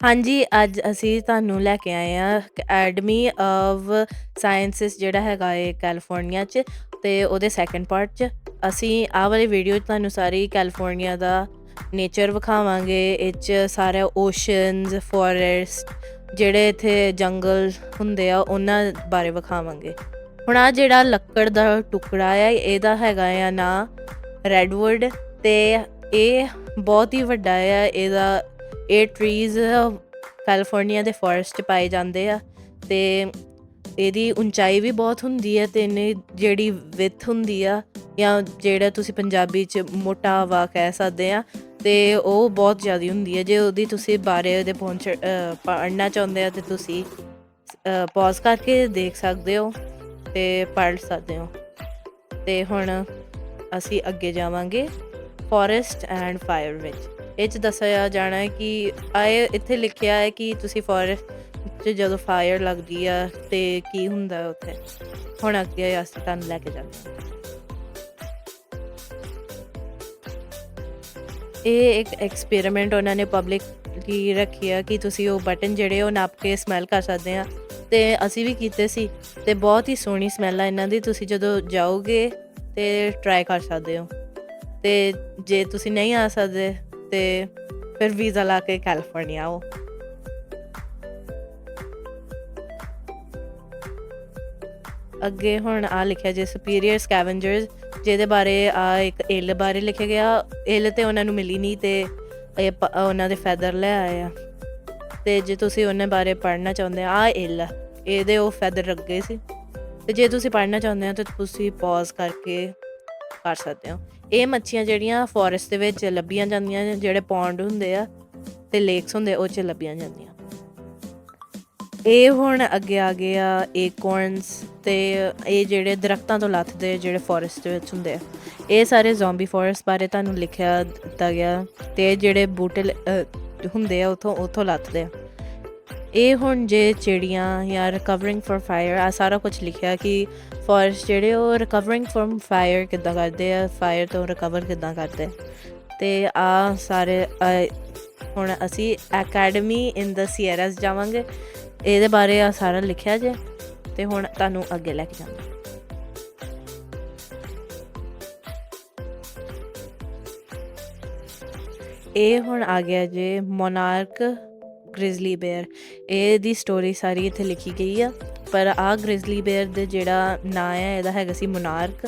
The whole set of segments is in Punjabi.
ਹਾਂਜੀ, ਅੱਜ ਅਸੀਂ ਤੁਹਾਨੂੰ ਲੈ ਕੇ ਆਏ ਆ ਅਕੈਡਮੀ ਆਫ ਸਾਇੰਸਿਸ ਜਿਹੜਾ ਹੈਗਾ ਏ ਕੈਲੀਫੋਰਨੀਆ 'ਚ ਤੇ ਉਹਦੇ ਸੈਕੰਡ ਪਾਰਟ 'ਚ। ਅਸੀਂ ਆਹ ਵਾਲੀ ਵੀਡੀਓ 'ਚ ਤੁਹਾਨੂੰ ਸਾਰੀ ਕੈਲੀਫੋਰਨੀਆ ਦਾ ਨੇਚਰ ਵਿਖਾਵਾਂਗੇ ਇਹ 'ਚ ਸਾਰਾ ਓਸ਼ਨਸ ਫੋਰੈਸਟ ਜਿਹੜੇ ਇੱਥੇ ਜੰਗਲ ਹੁੰਦੇ ਆ ਉਹਨਾਂ ਬਾਰੇ ਵਿਖਾਵਾਂਗੇ। ਹੁਣ ਆ ਜਿਹੜਾ ਲੱਕੜ ਦਾ ਟੁਕੜਾ ਆ ਇਹਦਾ ਹੈਗਾ ਆ ਨਾਂ ਰੈਡਵੁੱਡ ਤੇ ਇਹ ਬਹੁਤ ਹੀ ਵੱਡਾ ਆ ਇਹਦਾ ਇਹ ਟਰੀਜ਼ ਕੈਲੀਫੋਰਨੀਆ ਦੇ ਫੋਰੈਸਟ 'ਚ ਪਾਏ ਜਾਂਦੇ ਆ ਤੇ ਇਹਦੀ ਉਚਾਈ ਵੀ ਬਹੁਤ ਹੁੰਦੀ ਹੈ ਤੇ ਇਹਨੇ ਜਿਹੜੀ ਵਿਥ ਹੁੰਦੀ ਆ ਜਾਂ ਜਿਹੜਾ ਤੁਸੀਂ ਪੰਜਾਬੀ 'ਚ ਮੋਟਾ ਵਾ ਕਹਿ ਸਕਦੇ ਆ ਤੇ ਉਹ ਬਹੁਤ ਜ਼ਿਆਦਾ ਹੁੰਦੀ ਹੈ। ਜੇ ਉਹਦੀ ਤੁਸੀਂ ਬਾਰੇ ਉਹਦੇ ਪਹੁੰਚ ਅ, ਪੜ੍ਹਨਾ ਚਾਹੁੰਦੇ ਆ ਤੇ ਤੁਸੀਂ ਪੌਜ਼ ਕਰਕੇ ਦੇਖ ਸਕਦੇ ਹੋ ਤੇ ਪੜ੍ਹ ਸਕਦੇ ਹੋ। ਤੇ ਹੁਣ ਅਸੀਂ ਅੱਗੇ ਜਾਵਾਂਗੇ ਫੋਰੈਸਟ ਐਂਡ ਫਾਇਰ ਵਿੱਚ। ਇਹ ਚ ਦੱਸਿਆ ਜਾਣਾ ਹੈ ਕਿ ਆਏ ਇੱਥੇ ਲਿਖਿਆ ਹੈ ਕਿ ਤੁਸੀਂ ਫੋਰੈਸਟ 'ਚ ਜਦੋਂ ਫਾਇਰ ਲੱਗਦੀ ਆ ਤੇ ਕੀ ਹੁੰਦਾ ਉੱਥੇ? ਹੁਣ ਅੱਗੇ ਅਸੀਂ ਤੁਹਾਨੂੰ ਲੈ ਕੇ ਜਾਂਦੇ ਹਾਂ। ਇਹ ਇੱਕ ਐਕਸਪੈਰੀਮੈਂਟ ਉਹਨਾਂ ਨੇ ਪਬਲਿਕ ਲਈ ਰੱਖੀ ਆ ਕਿ ਤੁਸੀਂ ਉਹ ਬਟਨ ਜਿਹੜੇ ਉਹ ਨਾਪ ਕੇ ਸਮੈਲ ਕਰ ਸਕਦੇ ਆ। ਤੇ ਅਸੀਂ ਵੀ ਕੀਤੇ ਸੀ ਤੇ ਬਹੁਤ ਹੀ ਸੋਹਣੀ ਸਮੈਲ ਆ ਇਹਨਾਂ ਦੀ। ਤੁਸੀਂ ਜਦੋਂ ਜਾਓਗੇ ਤੇ ਟਰਾਈ ਕਰ ਸਕਦੇ ਹੋ। ਤੇ ਜੇ ਤੁਸੀਂ ਨਹੀਂ ਆ ਸਕਦੇ ਤੇ ਫਿਰ ਵੀਜ਼ਾ ਲਾ ਕੇ ਕੈਲੀਫੋਰਨੀਆ ਆਓ। ਅੱਗੇ ਹੁਣ ਆ ਲਿਖਿਆ ਜੇ ਸੁਪੀਰੀਅਰ ਸਕੈਵੈਂਜਰਸ ਜਿਹਦੇ ਬਾਰੇ ਆ ਇੱਕ ਇਲ ਬਾਰੇ ਲਿਖਿਆ ਗਿਆ, ਇਲ ਤੇ ਉਹਨਾਂ ਨੂੰ ਮਿਲੀ ਨਹੀਂ ਤੇ ਇਹ ਉਹਨਾਂ ਦੇ ਫੈਦਰ ਲੈ ਆਏ ਆ। ਤੇ ਜੇ ਤੁਸੀਂ ਉਹਨਾਂ ਬਾਰੇ ਪੜ੍ਹਨਾ ਚਾਹੁੰਦੇ ਆ ਆ ਇਲ, ਇਹਦੇ ਉਹ ਫੈਦਰ ਲੱਗੇ ਸੀ। ਤੇ ਜੇ ਤੁਸੀਂ ਪੜ੍ਹਨਾ ਚਾਹੁੰਦੇ ਹੋ ਤਾਂ ਤੁਸੀਂ ਪੌਜ਼ ਕਰਕੇ ਕਰ ਸਕਦੇ ਹੋ। ਇਹ ਮੱਛੀਆਂ ਜਿਹੜੀਆਂ ਫੋਰੈਸਟ ਦੇ ਵਿੱਚ ਲੱਭੀਆਂ ਜਾਂਦੀਆਂ ਨੇ, ਜਿਹੜੇ ਪੌਂਡ ਹੁੰਦੇ ਆ ਤੇ ਲੇਕਸ ਹੁੰਦੇ ਉਹ ਚ ਲੱਭੀਆਂ ਜਾਂਦੀਆਂ। ਇਹ ਹੁਣ ਅੱਗੇ ਆ ਗਏ ਆ ਏਕੋਰਨਸ ਤੇ ਇਹ ਜਿਹੜੇ ਦਰਖਤਾਂ ਤੋਂ ਲੱਥਦੇ ਜਿਹੜੇ ਫੋਰੈਸਟ ਦੇ ਵਿੱਚ ਹੁੰਦੇ ਆ। ਇਹ ਸਾਰੇ ਜ਼ੋਂਬੀ ਫੋਰੈਸਟ ਬਾਰੇ ਤੁਹਾਨੂੰ ਲਿਖਿਆ ਦਿੱਤਾ ਗਿਆ ਤੇ ਜਿਹੜੇ ਬੂਟੇ ਹੁੰਦੇ ਆ ਉਥੋਂ ਉਥੋਂ ਲੱਥਦੇ ਆ। ਇਹ ਹੁਣ ਜੇ ਚਿੜੀਆਂ ਜਾਂ ਰਿਕਵਰਿੰਗ ਫॉर ਫਾਇਰ ਆ ਸਾਰਾ ਕੁਝ ਲਿਖਿਆ ਕਿ ਫੋਰੈਸਟ ਜਿਹੜੇ ਉਹ ਰਿਕਵਰਿੰਗ ਫਰਮ ਫਾਇਰ ਕਿੱਦਾਂ ਕਰਦੇ ਆ? ਫਾਇਰ ਤੋਂ ਰਿਕਵਰ ਕਿੱਦਾਂ ਕਰਦੇ? ਆ। ਤੇ ਆ ਸਾਰੇ ਹੁਣ ਅਸੀਂ ਅਕੈਡਮੀ ਇਨ ਦ ਸੀਅਰਸ ਜਾਵਾਂਗੇ। ਇਹਦੇ ਬਾਰੇ ਆ ਸਾਰਾ ਲਿਖਿਆ ਜੇ, ਤੇ ਹੁਣ ਤੁਹਾਨੂੰ ਅੱਗੇ ਲੈ ਕੇ ਜਾਂਦੇ ਇਹ ਹੁਣ ਆ ਗਿਆ ਜੇ ਮੋਨਾਰਕ ਗ੍ਰਿਜ਼ਲੀ ਬੇਅਰ ਇਹ ਦੀ ਸਟੋਰੀ ਸਾਰੀ ਇੱਥੇ ਲਿਖੀ ਗਈ ਆ। ਪਰ ਆ ਗ੍ਰਿਜ਼ਲੀ ਬੇਅਰ ਦੇ ਜਿਹੜਾ ਨਾਂ ਹੈ, ਇਹਦਾ ਹੈਗਾ ਸੀ ਮੋਨਾਰਕ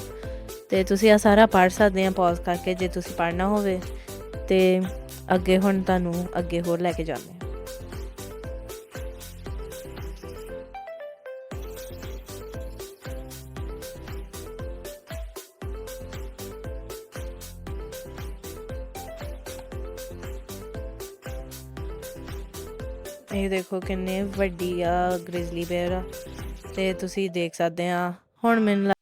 ਤੇ ਤੁਸੀਂ ਆ ਸਾਰਾ ਪੜ੍ਹ ਸਕਦੇ ਆ ਪੌਜ਼ ਕਰਕੇ, ਜੇ ਤੁਸੀਂ ਪੜ੍ਹਨਾ ਹੋਵੇ। ਤੇ ਅੱਗੇ ਹੁਣ ਤੁਹਾਨੂੰ ਅੱਗੇ ਹੋਰ ਲੈ ਕੇ ਜਾਂਦੇ ਆ। ਦੇਖੋ ਕਿੰਨੇ ਵੱਡੀ ਆ ਗ੍ਰਿਜ਼ਲੀ ਬੇਅਰ ਆ ਤੇ ਤੁਸੀਂ ਦੇਖ ਸਕਦੇ ਆ ਹੁਣ ਮੈਨੂੰ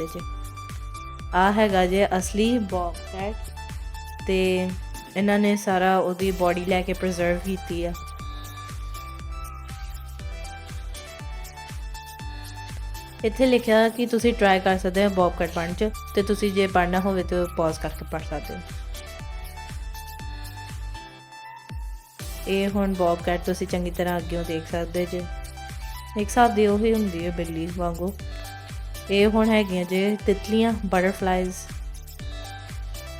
ਲੱਗ- ਸਕਦੇ ਆ ਹੈਗਾ ਜੇ ਅਸਲੀ ਬੌਬ ਕੈਟ ਤੇ ਇਹਨਾਂ ਨੇ ਸਾਰਾ ਉਹਦੀ ਬਾਡੀ ਲੈ ਕੇ ਪ੍ਰੀਜ਼ਰਵ ਕੀਤੀ ਆ। ਇੱਥੇ ਲਿਖਿਆ ਕਿ ਤੁਸੀਂ ਟਰਾਈ ਕਰ ਸਕਦੇ ਹੋ ਬੌਬ ਕਟ ਪੜ੍ਹਨ ਚ ਤੇ ਤੁਸੀਂ ਜੇ ਪੜ੍ਹਨਾ ਹੋਵੇ ਤਾਂ ਪੌਜ਼ ਕਰਕੇ ਪੜ੍ਹ ਸਕਦੇ ਹੋ। ਇਹ ਹੁਣ ਬੌਬ ਕਟ ਤੁਸੀਂ ਚੰਗੀ ਤਰ੍ਹਾਂ ਅੱਗੇ ਦੇਖ ਸਕਦੇ ਜੇ। ਇੱਕ ਹਿਸਾਬ ਦੀ ਉਹੀ ਹੁੰਦੀ ਹੈ ਬਿੱਲੀ ਵਾਂਗੂ। ਇਹ ਹੁਣ ਹੈਗੀਆਂ ਜੇ ਤਿਤਲੀਆਂ ਬਟਰਫਲਾਈਜ਼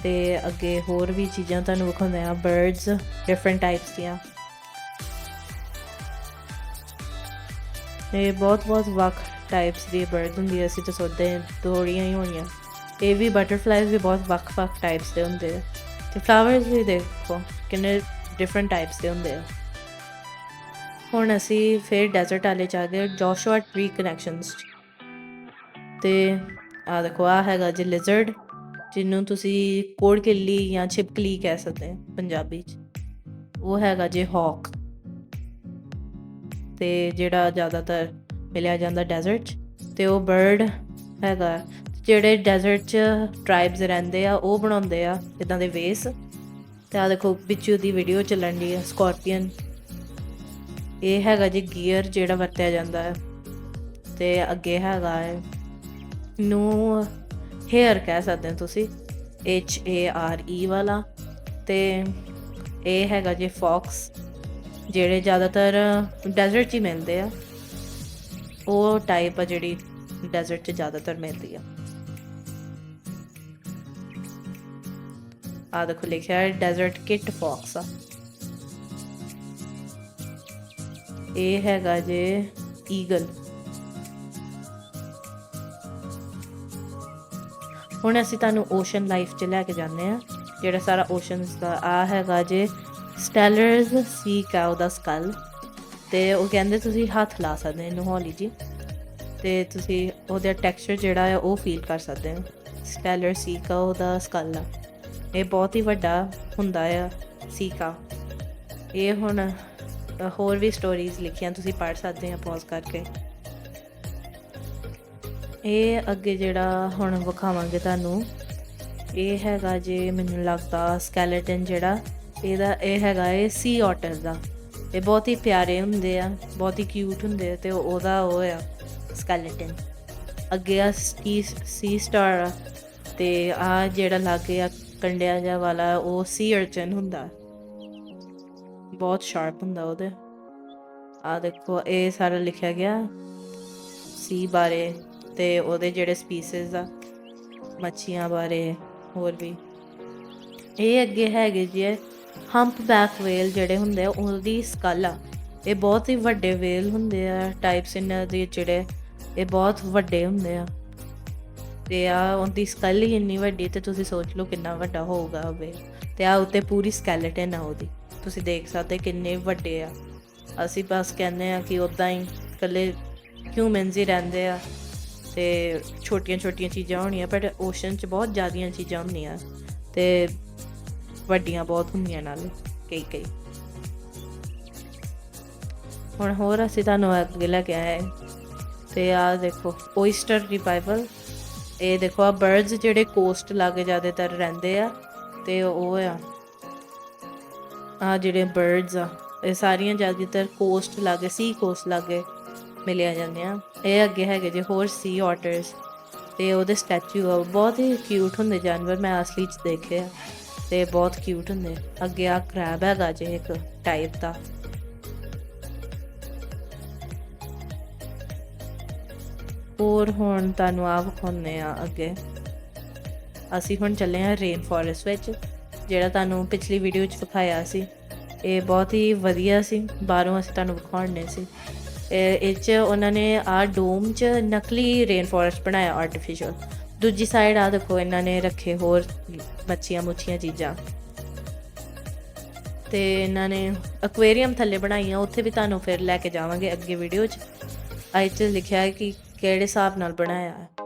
ਤੇ ਅੱਗੇ ਹੋਰ ਵੀ ਚੀਜ਼ਾਂ ਤੁਹਾਨੂੰ ਵਿਖਾਉਂਦੇ ਆ ਬਰਡਸ ਡਿਫਰੈਂਟ ਟਾਈਪਸ ਦੀਆਂ। ਇਹ ਬਹੁਤ ਬਹੁਤ ਵੱਖ ਟਾਈਪਸ ਦੀ ਬਰਡ ਹੁੰਦੀ ਹੈ ਅਸੀਂ ਤਾਂ ਸੋਚਦੇ ਹਾਂ ਥੋੜੀਆਂ ਹੀ ਹੋਣੀਆਂ। ਇਹ ਵੀ ਬਟਰਫਲਾਈਜ਼ ਵੀ ਬਹੁਤ ਵੱਖ ਵੱਖ ਟਾਈਪਸ ਦੇ ਹੁੰਦੇ ਆ। ਤੇ ਫਲਾਵਰਸ ਵੀ ਦੇਖੋ, ਕਿੰਨੇ ਡਿਫਰੈਂਟ ਟਾਈਪਸ ਦੇ ਹੁੰਦੇ ਆ। ਹੁਣ ਅਸੀਂ ਫਿਰ ਡੈਜ਼ਰਟ ਵਾਲੇ ਚ ਆ ਗਏ ਜੋਸ਼ੂਆ ਟ੍ਰੀ ਕਨੈਕਸ਼ਨਸ ਤੇ ਆ ਦੇਖੋ ਆ ਹੈਗਾ ਜੀ ਲਿਜ਼ਰਡ ਜਿਹਨੂੰ ਤੁਸੀਂ ਕੋੜ ਕਿੱਲੀ ਜਾਂ ਛਿਪਕਲੀ ਕਹਿ ਸਕਦੇ ਹੋ ਪੰਜਾਬੀ ਚ। ਉਹ ਹੈਗਾ ਜੀ ਹੌਕ ਤੇ ਜਿਹੜਾ ਜ਼ਿਆਦਾਤਰ ਮਿਲਿਆ ਜਾਂਦਾ ਡੈਜ਼ਰਟ 'ਚ, ਤੇ ਉਹ ਬਰਡ ਹੈਗਾ। ਜਿਹੜੇ ਡੈਜ਼ਰਟ 'ਚ ਟ੍ਰਾਈਬਸ ਰਹਿੰਦੇ ਆ, ਉਹ ਬਣਾਉਂਦੇ ਆ ਇਦਾਂ ਦੇ ਵੇਸ ਤੇ ਆ ਦੇਖੋ ਵਿੱਚ ਉਹਦੀ ਵੀਡੀਓ ਚੱਲਣ ਦੀ ਆ ਸਕੋਰਪੀਅਨ ਇਹ ਹੈਗਾ ਜੀ ਗੀਅਰ ਜਿਹੜਾ ਵਰਤਿਆ ਜਾਂਦਾ ਹੈ। ਤੇ ਅੱਗੇ ਹੈਗਾ ਹੈ ਨੂੰ ਹੇਅਰ ਕਹਿ ਸਕਦੇ ਹੋ ਤੁਸੀਂ, H A R E ਵਾਲਾ, ਤੇ ਇਹ ਹੈਗਾ ਜੇ ਫੌਕਸ ਜਿਹੜੇ ਜ਼ਿਆਦਾਤਰ ਡੈਜ਼ਰਟ 'ਚ ਹੀ ਮਿਲਦੇ ਆ। ਉਹ ਟਾਈਪ ਆ ਜਿਹੜੀ ਡੈਜ਼ਰਟ 'ਚ ਜ਼ਿਆਦਾਤਰ ਮਿਲਦੀ ਆ। ਆ ਦੇਖੋ ਲਿਖਿਆ ਹੈ ਡੈਜ਼ਰਟ ਕਿਟ ਫੌਕਸ ਆ। ਇਹ ਹੈਗਾ ਜੇ ਈਗਲ ਹੁਣ ਅਸੀਂ ਤੁਹਾਨੂੰ ਓਸ਼ਨ ਲਾਈਫ 'ਚ ਲੈ ਕੇ ਜਾਂਦੇ ਆ ਜਿਹੜਾ ਸਾਰਾ ਓਸ਼ਨਸ ਦਾ ਆ ਹੈਗਾ ਜੇ ਸਟੈਲਰਸ ਸੀ ਕਾਉ ਦਾ ਸਕਲ ਤੇ ਉਹ ਕਹਿੰਦੇ ਤੁਸੀਂ ਹੱਥ ਲਾ ਸਕਦੇ ਹੋ ਹੌਲੀ ਜੀ। ਤੇ ਤੁਸੀਂ ਉਹਦਾ ਟੈਕਸਚਰ ਜਿਹੜਾ ਹੈ ਉਹ ਫੀਲ ਕਰ ਸਕਦੇ ਹੋ। ਸਟੈਲਰ ਸੀ ਕਾਉ ਦਾ ਸਕਲ ਆ। ਇਹ ਬਹੁਤ ਹੀ ਵੱਡਾ ਹੁੰਦਾ ਆ ਸੀਕਾ ਇਹ ਹੁਣ ਹੋਰ ਵੀ ਸਟੋਰੀਜ਼ ਲਿਖੀਆਂ ਤੁਸੀਂ ਪੜ੍ਹ ਸਕਦੇ ਹੋ ਪੌਜ਼ ਕਰਕੇ। ਇਹ ਅੱਗੇ ਜਿਹੜਾ ਹੁਣ ਵਿਖਾਵਾਂਗੇ ਤੁਹਾਨੂੰ, ਇਹ ਹੈਗਾ ਜੇ ਮੈਨੂੰ ਲੱਗਦਾ ਸਕੈਲੇਟਨ ਜਿਹੜਾ, ਇਹਦਾ ਇਹ ਹੈਗਾ ਇਹ ਸੀ ਆਟਰ ਦਾ। ਇਹ ਬਹੁਤ ਹੀ ਪਿਆਰੇ ਹੁੰਦੇ ਆ, ਬਹੁਤ ਹੀ ਕਿਊਟ ਹੁੰਦੇ ਆ ਤੇ ਉਹਦਾ ਉਹ ਆ ਸਕੈਲੇਟਨ ਅੱਗੇ ਆ ਸੀ ਸੀ ਸਟਾਰ ਤੇ ਆ ਜਿਹੜਾ ਲਾਗੇ ਆ ਕੰਡਿਆ ਜਿਹਾ ਵਾਲਾ, ਉਹ ਸੀ ਅਰਚਨ ਹੁੰਦਾ। ਬਹੁਤ ਸ਼ਾਰਪ ਹੁੰਦਾ ਉਹਦੇ। ਆ ਦੇਖੋ, ਇਹ ਸਾਰਾ ਲਿਖਿਆ ਗਿਆ ਸੀ ਬਾਰੇ। ਤੇ ਉਹਦੇ ਜਿਹੜੇ ਸਪੀਸੀਜ਼ ਆ, ਮੱਛੀਆਂ ਬਾਰੇ ਹੋਰ ਵੀ। ਇਹ ਅੱਗੇ ਹੈਗੇ ਜੀ ਹੰਪ ਬੈਕ ਵੇਲ ਜਿਹੜੇ ਹੁੰਦੇ ਆ, ਉਹਦੀ ਸਕਲ ਆ। ਇਹ ਬਹੁਤ ਹੀ ਵੱਡੇ ਵੇਲ ਹੁੰਦੇ ਆ ਟਾਈਪਸ ਇਹਨਾਂ ਦੇ ਜਿਹੜੇ ਇਹ ਬਹੁਤ ਵੱਡੇ ਹੁੰਦੇ ਆ। ਤੇ ਆ ਉਹਦੀ ਸਕਲ ਹੀ ਇੰਨੀ ਵੱਡੀ ਤੇ ਤੁਸੀਂ ਸੋਚ ਲਓ ਕਿੰਨਾ ਵੱਡਾ ਹੋਊਗਾ ਉਹ ਵੇਲ ਤੇ ਆ ਉੱਤੇ ਪੂਰੀ ਸਕੈਲੇਟਨ ਆ ਉਹਦੀ। ਤੁਸੀਂ ਦੇਖ ਸਕਦੇ ਕਿੰਨੇ ਵੱਡੇ ਆ। ਅਸੀਂ ਬਸ ਕਹਿੰਦੇ ਆ ਕਿ ਉਦਾਂ ਹੀ ਇਕੱਲੇ ਹਿਊਮਨਸ ਹੀ ਰਹਿੰਦੇ ਆ। ਤੇ ਛੋਟੀਆਂ ਛੋਟੀਆਂ ਚੀਜ਼ਾਂ ਹੋਣੀਆਂ ਪਰ ਓਸ਼ਨ 'ਚ ਬਹੁਤ ਜ਼ਿਆਦੀਆਂ ਚੀਜ਼ਾਂ ਹੁੰਦੀਆਂ ਤੇ ਵੱਡੀਆਂ ਬਹੁਤ ਹੁੰਦੀਆਂ ਨਾਲ, ਕਈ ਕਈ। ਹੁਣ ਹੋਰ ਅਸੀਂ ਤੁਹਾਨੂੰ ਅੱਗੇ ਲੈ ਕੇ ਆਏ। ਤੇ ਆ ਦੇਖੋ ਓਇਸਟਰ ਰਿਵਾਈਵਲ ਇਹ ਦੇਖੋ ਆ ਬਰਡਸ ਜਿਹੜੇ ਕੋਸਟ ਲਾਗੇ ਜ਼ਿਆਦਾਤਰ ਰਹਿੰਦੇ ਆ, ਤੇ ਉਹ ਆ। ਆ ਜਿਹੜੇ ਬਰਡਸ ਆ, ਇਹ ਸਾਰੀਆਂ ਜ਼ਿਆਦਾਤਰ ਕੋਸਟ ਲਾਗੇ ਸੀ ਕੋਸਟ ਲਾਗੇ ਮਿਲਿਆ ਜਾਂਦੇ ਆ। ਇਹ ਅੱਗੇ ਹੈਗੇ ਜੇ ਹੋਰ ਸੀ ਆਟਰਸ ਤੇ ਉਹਦੇ ਸਟੈਚੂ ਆ ਬਹੁਤ ਹੀ ਕਿਊਟ ਹੁੰਦੇ ਜਾਨਵਰ, ਮੈਂ ਅਸਲੀ ਚ ਦੇਖੇ ਆ। ਤੇ ਬਹੁਤ ਕਿਊਟ ਹੁੰਦੇ ਅੱਗੇ ਆ ਕ੍ਰੈਬ ਹੈਗਾ ਜੇ ਇੱਕ ਟਾਈਪ ਦਾ। ਹੋਰ ਹੁਣ ਤੁਹਾਨੂੰ ਆ ਵਿਖਾਉਂਦੇ ਆ ਅੱਗੇ। ਅਸੀਂ ਹੁਣ ਚੱਲੇ ਆ ਰੇਨ ਫੋਰੈਸਟ ਵਿੱਚ, ਜਿਹੜਾ ਤੁਹਾਨੂੰ ਪਿਛਲੀ ਵੀਡੀਓ 'ਚ ਵਿਖਾਇਆ ਸੀ। ਇਹ ਬਹੁਤ ਹੀ ਵਧੀਆ ਸੀ। ਬਾਹਰੋਂ ਅਸੀਂ ਤੁਹਾਨੂੰ ਵਿਖਾਉਣੇ ਸੀ। ਇਹ 'ਚ ਉਹਨਾਂ ਨੇ ਆ ਡੋਮ 'ਚ ਨਕਲੀ ਰੇਨ ਫੋਰੈਸਟ ਬਣਾਇਆ ਆਰਟੀਫੀਸ਼ੀਅਲ ਦੂਜੀ ਸਾਈਡ ਆ ਦੇਖੋ, ਇਹਨਾਂ ਨੇ ਰੱਖੇ ਹੋਰ ਮੱਛੀਆਂ ਮੁੱਛੀਆਂ ਚੀਜ਼ਾਂ। ਤੇ ਇਹਨਾਂ ਨੇ ਐਕੁਆਰੀਅਮ ਥੱਲੇ ਬਣਾਈਆਂ, ਉੱਥੇ ਵੀ ਤੁਹਾਨੂੰ ਫਿਰ ਲੈ ਕੇ ਜਾਵਾਂਗੇ ਅੱਗੇ ਵੀਡੀਓ 'ਚ। ਆਈ 'ਚ ਲਿਖਿਆ ਹੈ ਕਿ ਕਿਹੜੇ ਹਿਸਾਬ ਨਾਲ ਬਣਾਇਆ ਹੈ।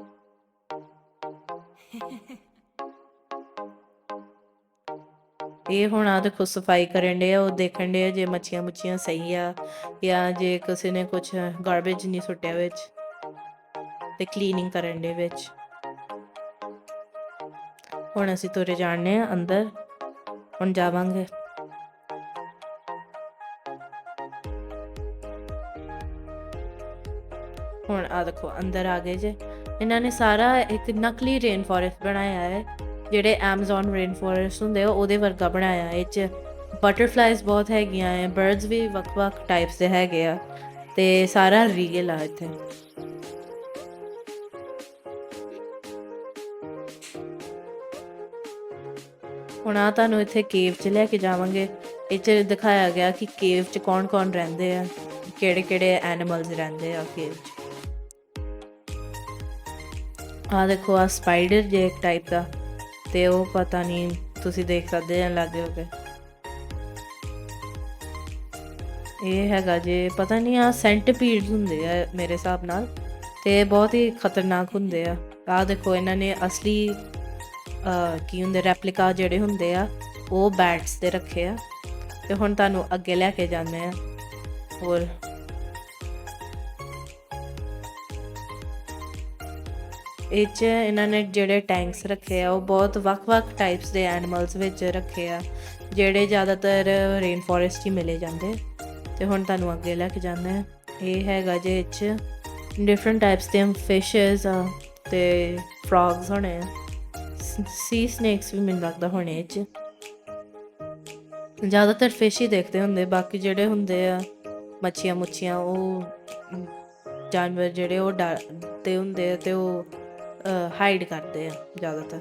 ਇਹ ਹੁਣ ਆ ਦੇਖੋ ਸਫ਼ਾਈ ਕਰਨ ਦੇ ਆ, ਉਹ ਦੇਖਣ ਦੇ ਜੇ ਮੱਛੀਆਂ ਮੁੱਛੀਆਂ ਸਹੀ ਆ ਜਾਂ ਜੇ ਕਿਸੇ ਨੇ ਕੁਝ ਗਾਰਬੇਜ ਨਹੀਂ ਸੁੱਟਿਆ ਵਿੱਚ ਤੇ ਕਲੀਨਿੰਗ ਕਰਨ ਦੇ ਵਿੱਚ। ਹੁਣ ਅਸੀਂ ਤੁਰੇ ਜਾਣੇ ਆ ਅੰਦਰ, ਹੁਣ ਜਾਵਾਂਗੇ। ਹੁਣ ਆ ਦੇਖੋ ਅੰਦਰ ਆ ਗਏ ਜੇ। ਇਹਨਾਂ ਨੇ ਸਾਰਾ ਇੱਕ ਨਕਲੀ ਰੇਨ ਫੋਰੈਸਟ ਬਣਾਇਆ ਹੈ। ਜਿਹੜੇ ਐਮਾਜ਼ਨ ਰੇਨ ਫੋਰੈਸਟ ਹੁੰਦੇ ਆ, ਉਹਦੇ ਵਰਗਾ ਬਣਾਇਆ ਇਹ ਚ। ਬਟਰਫਲਾਈਜ਼ ਬਹੁਤ ਹੈਗੀਆਂ ਆ ਬਰਡਸ ਵੀ ਵੱਖ-ਵੱਖ ਟਾਈਪਸ ਦੇ ਹੈਗੇ ਆ, ਤੇ ਸਾਰਾ ਰੀਅਲ ਆ ਇੱਥੇ। ਹੁਣ ਆ ਤੁਹਾਨੂੰ ਇੱਥੇ ਕੇਵ 'ਚ ਲੈ ਕੇ ਜਾਵਾਂਗੇ। ਇਹ 'ਚ ਦਿਖਾਇਆ ਗਿਆ ਕਿ ਕੇਵ 'ਚ ਕੌਣ-ਕੌਣ ਰਹਿੰਦੇ ਆ, ਕਿਹੜੇ-ਕਿਹੜੇ ਐਨੀਮਲਸ ਰਹਿੰਦੇ ਆ ਕੇਵ 'ਚ। ਆ ਦੇਖੋ ਆ ਸਪਾਈਡਰ ਜੇ ਇੱਕ ਟਾਈਪ ਦਾ। ਤੇ ਉਹ ਪਤਾ ਨਹੀਂ ਤੁਸੀਂ ਦੇਖ ਸਕਦੇ ਆ ਲੱਗੇ ਕੇ ਇਹ ਹੈਗਾ ਜੇ, ਪਤਾ ਨਹੀਂ ਆ ਸੈਂਟੀਪੀਡਸ ਹੁੰਦੇ ਆ ਮੇਰੇ ਹਿਸਾਬ ਨਾਲ ਤੇ ਬਹੁਤ ਹੀ ਖਤਰਨਾਕ ਹੁੰਦੇ ਆ। ਆ ਦੇਖੋ, ਇਹਨਾਂ ਨੇ ਅਸਲੀ ਕੀ ਹੁੰਦੇ ਰੈਪਲੀਕਾ ਜਿਹੜੇ ਹੁੰਦੇ ਆ, ਉਹ ਬੈਟਸ ਤੇ ਰੱਖੇ ਆ। ਤੇ ਹੁਣ ਤੁਹਾਨੂੰ ਅੱਗੇ ਲੈ ਕੇ ਜਾਂਦੇ ਆ। ਹੋਰ ਇਹ 'ਚ ਇਹਨਾਂ ਨੇ ਜਿਹੜੇ ਟੈਂਕਸ ਰੱਖੇ ਆ, ਉਹ ਬਹੁਤ ਵੱਖ-ਵੱਖ ਟਾਈਪਸ ਦੇ ਐਨੀਮਲਸ ਵਿੱਚ ਰੱਖੇ ਆ, ਜਿਹੜੇ ਜ਼ਿਆਦਾਤਰ ਰੇਨ ਫੋਰੈਸਟ ਹੀ ਮਿਲੇ ਜਾਂਦੇ। ਤੇ ਹੁਣ ਤੁਹਾਨੂੰ ਅੱਗੇ ਲੈ ਕੇ ਜਾਂਦੇ ਆ ਇਹ ਹੈਗਾ ਜੇ ਇਹ 'ਚ ਡਿਫਰੈਂਟ ਟਾਈਪਸ ਦੇ ਫਿਸ਼ਸ ਆ ਤੇ ਫਰੌਗਸ ਹੋਣੇ ਆ। ਸੀ ਸਨੇਕਸ ਵੀ ਮੈਨੂੰ ਲੱਗਦਾ ਹੋਣੇ ਇਹ 'ਚ। ਜ਼ਿਆਦਾਤਰ ਫਿਸ਼ ਹੀ ਦੇਖਦੇ ਹੁੰਦੇ, ਬਾਕੀ ਜਿਹੜੇ ਹੁੰਦੇ ਆ ਮੱਛੀਆਂ ਮੁੱਛੀਆਂ ਉਹ ਜਾਨਵਰ ਜਿਹੜੇ ਉਹ ਡਰਦੇ ਹੁੰਦੇ ਆ ਤੇ ਉਹ ਹਾਈਡ ਕਰਦੇ ਆ ਜ਼ਿਆਦਾਤਰ।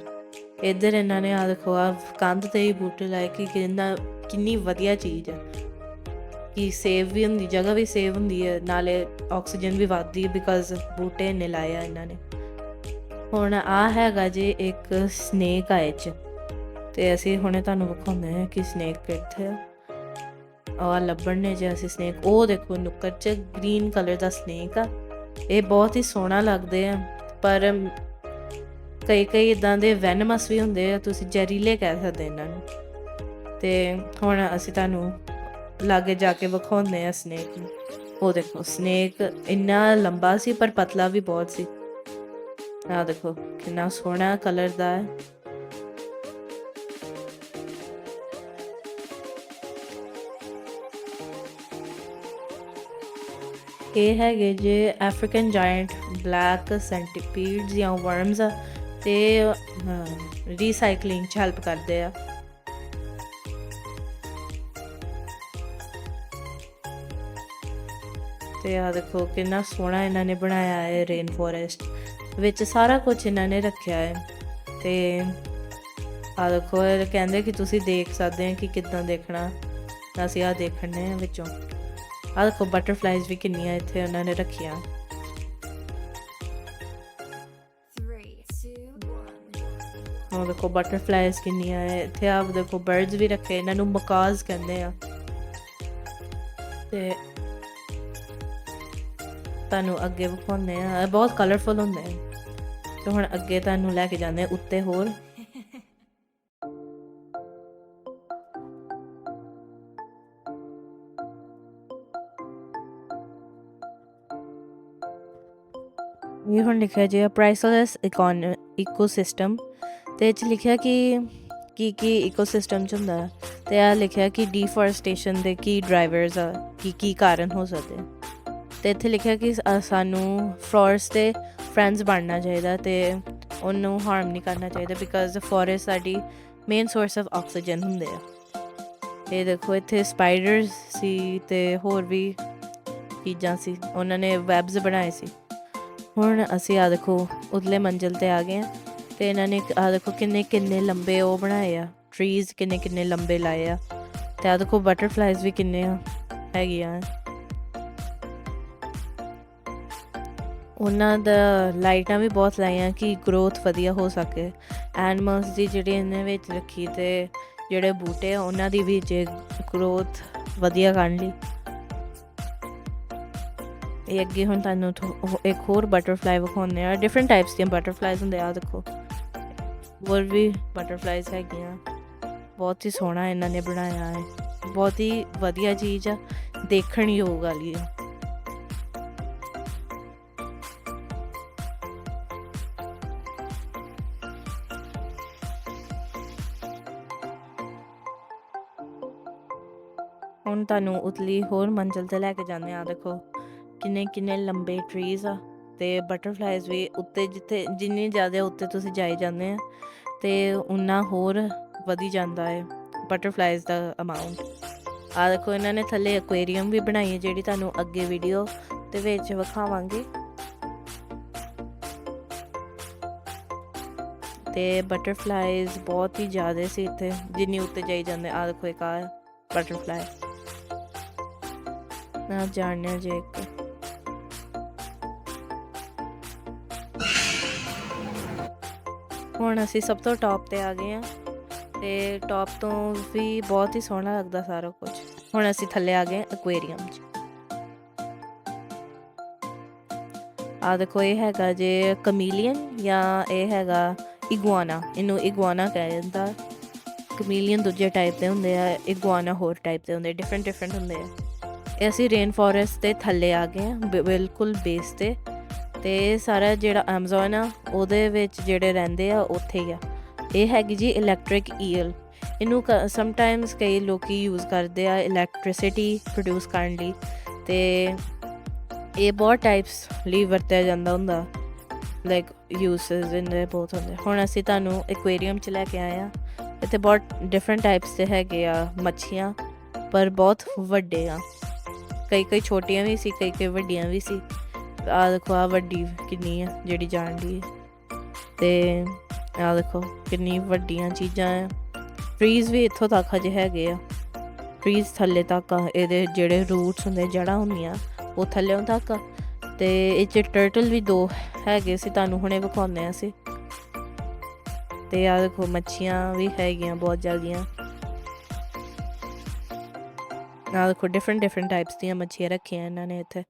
ਇੱਧਰ ਇਹਨਾਂ ਨੇ ਆ ਦੇਖੋ ਆ ਕੰਧ ਤੇ ਹੀ ਬੂਟੇ ਲਾਏ ਕਿ ਕਿੰਨਾ ਕਿੰਨੀ ਵਧੀਆ ਚੀਜ਼ ਆ। ਕਿ ਸੇਵ ਵੀ ਹੁੰਦੀ, ਜਗ੍ਹਾ ਵੀ ਸੇਵ ਹੁੰਦੀ ਹੈ ਨਾਲੇ ਆਕਸੀਜਨ ਵੀ ਵੱਧਦੀ ਹੈ ਬਿਕਾਜ਼ ਬੂਟੇ ਨੇ ਲਾਇਆ ਇਹਨਾਂ ਨੇ। ਹੁਣ ਆ ਹੈਗਾ ਜੀ ਇੱਕ ਸਨੇਕ ਆ ਇਹ 'ਚ। ਤੇ ਅਸੀਂ ਹੁਣੇ ਤੁਹਾਨੂੰ ਵਿਖਾਉਂਦੇ ਹਾਂ ਕਿ ਸਨੇਕ ਕਿੱਥੇ ਆ। ਆ ਲੱਭਣ ਨੇ ਜੇ ਅਸੀਂ ਸਨੇਕ ਉਹ ਦੇਖੋ, ਨੁੱਕਰ 'ਚ ਗ੍ਰੀਨ ਕਲਰ ਦਾ ਸਨੇਕ ਆ। ਇਹ ਬਹੁਤ ਹੀ ਸੋਹਣਾ ਲੱਗਦੇ ਆ, ਪਰ ਕਈ ਕਈ ਇਦਾਂ ਦੇ ਵੈਨਮਸ ਵੀ ਹੁੰਦੇ ਆ, ਤੁਸੀਂ ਜ਼ਹਿਰੀਲੇ ਕਹਿ ਸਕਦੇ ਇਹਨਾਂ ਨੂੰ। ਤੇ ਹੁਣ ਅਸੀਂ ਤੁਹਾਨੂੰ ਲਾਗੇ ਜਾ ਕੇ ਵਿਖਾਉਂਦੇ ਆ ਸਨੇਕ ਨੂੰ। ਉਹ ਦੇਖੋ ਸਨੇਕ ਇੰਨਾ ਲੰਬਾ ਸੀ, ਪਰ ਪਤਲਾ ਵੀ ਬਹੁਤ ਸੀ। ਆ ਦੇਖੋ, ਕਿੰਨਾ ਸੋਹਣਾ ਕਲਰ ਦਾ ਹੈ। ਇਹ ਹੈਗੇ ਜੇ ਅਫਰੀਕਨ ਜਾਇੰਟ ਬਲੈਕ ਸੈਂਟੀਪੀਡਸ ਜਾਂ ਵਰਮਸ ਤੇ ਰੀਸਾਈਕਲਿੰਗ ਚ ਹੈਲਪ ਕਰਦੇ ਆ। ਤੇ ਆ ਦੇਖੋ, ਕਿੰਨਾ ਸੋਹਣਾ ਇਹਨਾਂ ਨੇ ਬਣਾਇਆ ਹੈ ਰੇਨ ਫੋਰੈਸਟ ਵਿੱਚ ਸਾਰਾ ਕੁਝ ਇਹਨਾਂ ਨੇ ਰੱਖਿਆ ਹੈ। ਤੇ ਆ ਦੇਖੋ, ਇਹ ਕਹਿੰਦੇ ਕਿ ਤੁਸੀਂ ਦੇਖ ਸਕਦੇ ਹੋ ਕਿ ਕਿੱਦਾਂ ਦੇਖਣਾ। ਅਸੀਂ ਆ ਦੇਖਣੇ ਆ ਵਿੱਚੋਂ। ਆ ਦੇਖੋ ਬਟਰਫਲਾਈਜ਼ ਵੀ ਕਿੰਨੀਆਂ ਇੱਥੇ ਉਹਨਾਂ ਨੇ ਰੱਖੀਆਂ। ਉਹ ਦੇਖੋ ਬਟਰਫਲਾਈਜ਼ ਕਿੰਨੀਆਂ ਹੈ ਇੱਥੇ ਆਪ ਦੇਖੋ ਬਰਡਸ ਵੀ ਰੱਖੇ, ਇਹਨਾਂ ਨੂੰ ਮਕਾਜ਼ ਕਹਿੰਦੇ ਆ। ਤੇ ਤੁਹਾਨੂੰ ਅੱਗੇ ਵਿਖਾਉਂਦੇ ਆ। ਇਹ ਬਹੁਤ ਕਲਰਫੁਲ ਹੁੰਦੇ ਆ। ਤੇ ਹੁਣ ਅੱਗੇ ਤੁਹਾਨੂੰ ਲੈ ਕੇ ਜਾਂਦੇ ਆ ਉੱਤੇ ਹੋਰ। ਇਹ ਹੁਣ ਲਿਖਿਆ ਜੀ ਪ੍ਰਾਈਸਲੈਸ ਇਕੋਸਿਸਟਮ ਤੇ ਇਹ 'ਚ ਲਿਖਿਆ ਕਿ ਕੀ ਕੀ ਇਕੋਸਿਸਟਮ ਚ ਹੁੰਦਾ ਹੈ ਤੇ ਆ ਲਿਖਿਆ ਕਿ ਡੀਫੋਰੈਸਟੇਸ਼ਨ ਦੇ ਕੀ ਡਰਾਈਵਰਸ ਆ, ਕੀ ਕੀ ਕਾਰਨ ਹੋ ਸਕਦੇ। ਆ। ਤੇ ਇੱਥੇ ਲਿਖਿਆ ਕਿ ਸਾਨੂੰ ਫੋਰੈਸਟ ਦੇ ਫਰੈਂਡਸ ਬਣਨਾ ਚਾਹੀਦਾ ਤੇ ਉਹਨੂੰ ਹਾਰਮ ਨਹੀਂ ਕਰਨਾ ਚਾਹੀਦਾ ਬਿਕਾਜ਼ ਫੋਰੈਸਟ ਸਾਡੀ ਮੇਨ ਸੋਰਸ ਆਫ ਆਕਸੀਜਨ ਹੁੰਦੇ ਆ। ਇਹ ਦੇਖੋ ਇੱਥੇ ਸਪਾਈਡਰਸ ਸੀ ਤੇ ਹੋਰ ਵੀ ਚੀਜ਼ਾਂ ਸੀ, ਉਹਨਾਂ ਨੇ ਵੈਬਸ ਬਣਾਏ ਸੀ। ਹੁਣ ਅਸੀਂ ਆ ਦੇਖੋ ਉਤਲੇ ਮੰਜ਼ਲ ਤੇ ਆ ਗਏ ਹਾਂ ਤੇ ਇਹਨਾਂ ਨੇ ਆ ਦੇਖੋ ਕਿੰਨੇ ਕਿੰਨੇ ਲੰਬੇ ਉਹ ਬਣਾਏ ਆ। ਟਰੀਜ਼ ਕਿੰਨੇ ਕਿੰਨੇ ਲੰਬੇ ਲਾਏ ਆ। ਤੇ ਆ ਦੇਖੋ ਬਟਰਫਲਾਈਜ਼ ਵੀ ਕਿੰਨੇ ਆ ਹੈਗੀਆਂ ਉਹਨਾਂ ਦਾ ਲਾਈਟਾਂ ਵੀ ਬਹੁਤ ਲਾਈਆਂ ਕਿ ਗਰੋਥ ਵਧੀਆ ਹੋ ਸਕੇ। ਐਨੀਮਲਸ ਦੀ ਜਿਹੜੀ ਇਹਨਾਂ ਵਿੱਚ ਰੱਖੀ ਤੇ ਜਿਹੜੇ ਬੂਟੇ ਆ, ਉਹਨਾਂ ਦੀ ਵੀ ਜੇ ਗਰੋਥ ਵਧੀਆ ਕਰਨ ਲਈ। ਇਹ ਅੱਗੇ ਹੁਣ ਤੁਹਾਨੂੰ ਇੱਕ ਹੋਰ ਬਟਰਫਲਾਈ ਵਿਖਾਉਂਦੇ ਆ। ਡਿਫਰੈਂਟ ਟਾਈਪਸ ਦੀਆਂ ਬਟਰਫਲਾਈਜ਼ ਹੁੰਦੇ ਆ, ਆਹ ਦੇਖੋ। ਹੋਰ ਵੀ ਬਟਰਫਲਾਈਜ਼ ਹੈਗੀਆਂ। ਬਹੁਤ ਹੀ ਸੋਹਣਾ ਇਹਨਾਂ ਨੇ ਬਣਾਇਆ ਹੈ। ਬਹੁਤ ਹੀ ਵਧੀਆ ਚੀਜ਼ ਆ। ਦੇਖਣ ਯੋਗ ਵਾਲੀ ਹੈ ਹੁਣ ਤੁਹਾਨੂੰ ਉਤਲੀ ਹੋਰ ਮੰਜ਼ਲ ਤੇ ਲੈ ਕੇ ਜਾਂਦੇ ਆ ਦੇਖੋ ਕਿੰਨੇ ਕਿੰਨੇ ਲੰਬੇ ਟਰੀਜ਼ ਆ। ਤੇ ਬਟਰਫਲਾਈਜ਼ ਵੀ ਉੱਤੇ ਜਿੱਥੇ ਜਿੰਨੀ ਜ਼ਿਆਦਾ ਉੱਤੇ ਤੁਸੀਂ ਜਾਈ ਜਾਂਦੇ ਆ, ਤੇ ਉਨਾ ਹੋਰ ਵਧੀ ਜਾਂਦਾ ਹੈ ਬਟਰਫਲਾਈਜ਼ ਦਾ ਅਮਾਉਂਟ ਆ ਦੇਖੋ, ਇਹਨਾਂ ਨੇ ਥੱਲੇ ਐਕੁਆਰੀਅਮ ਵੀ ਬਣਾਈ ਹੈ ਜਿਹੜੀ ਤੁਹਾਨੂੰ ਅੱਗੇ ਵੀਡੀਓ ਦੇ ਵਿੱਚ ਵਿਖਾਵਾਂਗੇ। ਤੇ ਬਟਰਫਲਾਈਜ਼ ਬਹੁਤ ਹੀ ਜ਼ਿਆਦਾ ਸੀ ਇੱਥੇ, ਜਿੰਨੀ ਉੱਤੇ ਜਾਈ ਜਾਂਦੇ। ਆ ਦੇਖੋ ਇੱਕ ਆ ਬਟਰਫਲਾਈ ਨਾ ਜਾਣਿਆ ਜੇ ਇੱਕ ਹੁਣ ਅਸੀਂ ਸਭ ਤੋਂ ਟੌਪ ਤੇ ਆ ਗਏ ਆ ਤੇ ਟੌਪ ਤੋਂ ਵੀ ਬਹੁਤ ਹੀ ਸੋਹਣਾ ਲੱਗਦਾ ਸਾਰਾ ਕੁਝ। ਹੁਣ ਅਸੀਂ ਥੱਲੇ ਆ ਗਏ ਐਕੁਆਰੀਅਮ 'ਚ। ਆ ਦੇਖੋ, ਇਹ ਹੈਗਾ ਜੇ ਕਮੀਲੀਅਨ ਜਾਂ ਇਹ ਹੈਗਾ ਇਗੁਆਨਾ ਇਹਨੂੰ ਇਗੁਆਨਾ ਕਹਿ ਜਾਂਦਾ ਕਮੀਲੀਅਨ ਦੂਜੇ ਟਾਈਪ ਦੇ ਹੁੰਦੇ ਆ ਇਗੁਆਨਾ ਹੋਰ ਟਾਈਪ ਦੇ ਹੁੰਦੇ ਡਿਫਰੈਂਟ ਡਿਫਰੈਂਟ ਹੁੰਦੇ ਆ। ਇਹ ਅਸੀਂ ਰੇਨ ਫੋਰੈਸਟ ਦੇ ਥੱਲੇ ਆ ਗਏ ਆ ਬਿਲਕੁਲ ਬੇਸ ਤੇ। ਤੇ ਸਾਰਾ ਜਿਹੜਾ ਐਮਾਜ਼ਨ ਆ, ਉਹਦੇ ਵਿੱਚ ਜਿਹੜੇ ਰਹਿੰਦੇ ਆ, ਉੱਥੇ ਹੀ ਆ। ਇਹ ਹੈਗੀ ਜੀ ਇਲੈਕਟ੍ਰਿਕ ਈਲ ਇਹਨੂੰ ਸਮ ਟਾਈਮਸ ਕਈ ਲੋਕੀ ਯੂਜ਼ ਕਰਦੇ ਆ ਇਲੈਕਟ੍ਰਿਸਿਟੀ ਪ੍ਰੋਡਿਊਸ ਕਰਨ ਲਈ। ਤੇ ਇਹ ਬਹੁਤ ਟਾਈਪਸ ਲਈ ਵਰਤਿਆ ਜਾਂਦਾ ਹੁੰਦਾ। ਲਾਈਕ ਯੂਸਸ ਇਨ ਦੇ ਬਹੁਤ ਹੁੰਦੇ। ਹੁਣ ਅਸੀਂ ਤੁਹਾਨੂੰ ਐਕੁਆਰੀਅਮ ਚ ਲੈ ਕੇ ਆਏ ਆ। ਇੱਥੇ ਬਹੁਤ ਡਿਫਰੈਂਟ ਟਾਈਪਸ ਦੇ ਹੈਗੇ ਆ ਮੱਛੀਆਂ, ਪਰ ਬਹੁਤ ਵੱਡੇ ਆ। ਕਈ ਕਈ ਛੋਟੀਆਂ ਵੀ ਸੀ ਕਈ ਕਈ ਵੱਡੀਆਂ ਵੀ ਸੀ। ਆ ਦੇਖੋ ਆ ਵੱਡੀ ਕਿੰਨੀ ਆ, ਜਿਹੜੀ ਜਾਣ ਦੀ ਤੇ ਆ ਦੇਖੋ, ਕਿੰਨੀ ਵੱਡੀਆਂ ਚੀਜ਼ਾਂ ਆ। ਟਰੀਜ਼ ਵੀ ਇੱਥੋਂ ਤੱਕ ਹਜੇ ਹੈਗੇ ਆ। ਟਰੀਜ਼ ਥੱਲੇ ਤੱਕ ਆ, ਇਹਦੇ ਜਿਹੜੇ ਰੂਟਸ ਹੁੰਦੇ ਜੜਾਂ ਹੁੰਦੀਆਂ, ਉਹ ਥੱਲੇੋਂ ਤੱਕ ਆ। ਤੇ ਇਹ ਚ ਟਰਟਲ ਵੀ ਦੋ ਹੈਗੇ ਸੀ, ਤੁਹਾਨੂੰ ਹੁਣੇ ਵਿਖਾਉਂਦੇ ਆ ਸੀ ਤੇ ਆ ਦੇਖੋ, ਮੱਛੀਆਂ ਵੀ ਹੈਗੀਆਂ, ਬਹੁਤ ਜ਼ਿਆਦੀਆਂ। ਆ ਦੇਖੋ ਡਿਫਰੈਂਟ ਡਿਫਰੈਂਟ ਟਾਈਪਸ ਦੀਆਂ ਮੱਛੀਆਂ ਰੱਖੀਆਂ ਇਹਨਾਂ ਨੇ ਇੱਥੇ।